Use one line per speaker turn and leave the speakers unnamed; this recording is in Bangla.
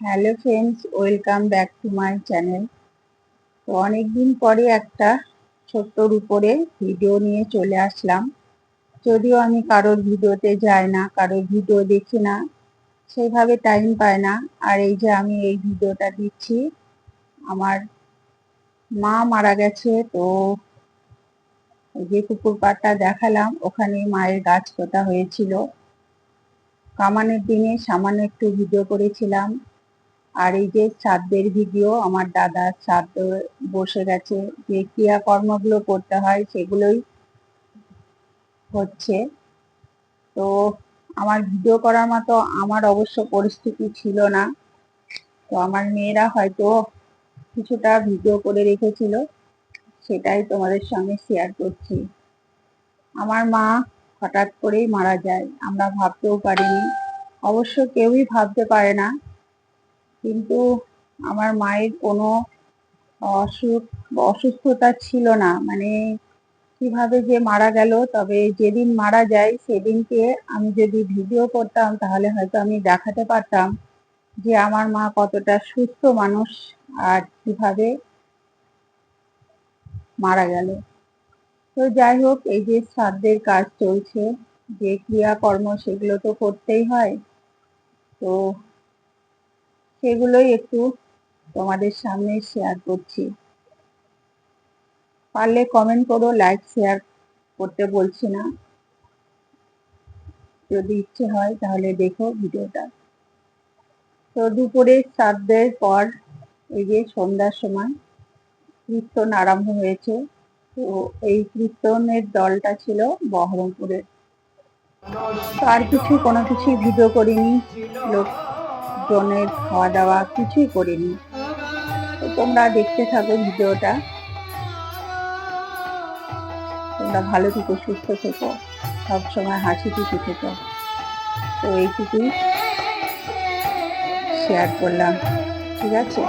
Hello friends welcome back to my channel তো অনেকদিন পরে একটা ছোট্টর উপরে ভিডিও নিয়ে চলে আসলাম। যদিও আমি কারোর ভিডিওতে যাই না, কারোর ভিডিও দেখি না সেইভাবে টাইম পায় না। আর এই যে আমি এই ভিডিওটা দিচ্ছি, আমার মা মারা গেছে, তো যে পুকুর পাড়টা দেখালাম ওখানে মায়ের গাছ পোতা হয়েছিল। কামানের দিনে সামান্য একটু ভিডিও করেছিলাম। আর এই যে শ্রাদ্ধের ভিডিও আমার দাদা শ্রাদ্ধ বসে গেছে যে ক্রিয়াকর্মগুলো করতে হয় সেগুলোই হচ্ছে। তো আমার ভিডিও করার মতো আমার অবশ্য পরিস্থিতি ছিল না। তো আমার মেয়েরা হয়তো কিছুটা ভিডিও করে রেখেছিল, সেটাই তোমাদের সঙ্গে শেয়ার করছি। আমার মা হঠাৎ করেই মারা যায়, আমরা ভাবতেও পারিনি। অবশ্য কেউই ভাবতে পারে না কিন্তু আমার মায়ের কোনো অসুখ অসুস্থতা ছিল না। মানে কীভাবে যে মারা গেল, তবে যেদিন মারা যায় সেদিনকে আমি যদি ভিডিও করতাম, তাহলে হয়তো আমি দেখাতে পারতাম যে আমার মা কতটা সুস্থ মানুষ আর কীভাবে মারা গেল। তো যাই হোক, এই যে শ্রাদ্ধের কাজ চলছে, যে ক্রিয়াকর্ম সেগুলো তো করতেই হয়। তো সেগুলোই একটু তোমাদের সামনে শেয়ার করছি। পারলে কমেন্ট করো লাইক শেয়ার করতে বলছি না। যদি ইচ্ছে হয় তাহলে দেখো ভিডিওটা। তো দুপুরে শ্রাদ্ধের পর এই যে সন্ধ্যার সময় কীর্তন আরম্ভ হয়েছে। তো এই কীর্তনের দলটা ছিল বহরমপুরের। আর কিছু কোনো কিছুই ভিডিও করিনি লোকজনের খাওয়া দাওয়া কিছুই করিনি। তো তোমরা দেখতে থাকো ভিডিওটা। তোমরা ভালো থেকো, সুস্থ থেকো, সবসময় হাসি খুশি থেকো। তো এইটুকুই শেয়ার করলাম, ঠিক আছে?